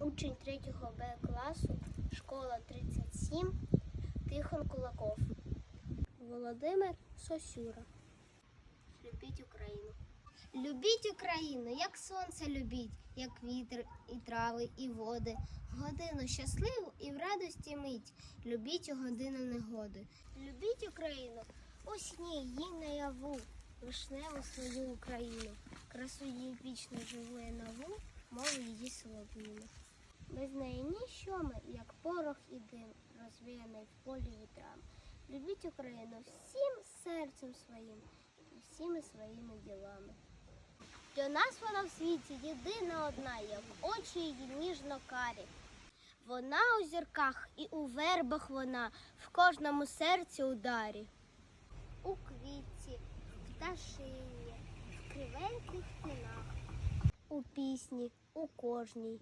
Учень 3 Б класу, школа 37, Тихон Кулаков. Володимир Сосюра. Любіть Україну. Любіть Україну, як сонце любіть, як вітер і трави, і води. Годину щасливу і в радості мить. Любіть у годину негоди. Любіть Україну, у сні їй наяву, вишневу свою Україну. Красу її вічно живує нову, мову її солов'їну. Без неї ніщо ми, як порох і дим, розвіяний в полі вітрам. Любіть Україну всім серцем своїм і всіми своїми ділами. Для нас вона в світі єдина одна в очі її ніжно карі. Вона у зірках і у вербах вона, в кожному серці ударі. У квітці, в пташині, в кривеньких тинах, у пісні, у кожній.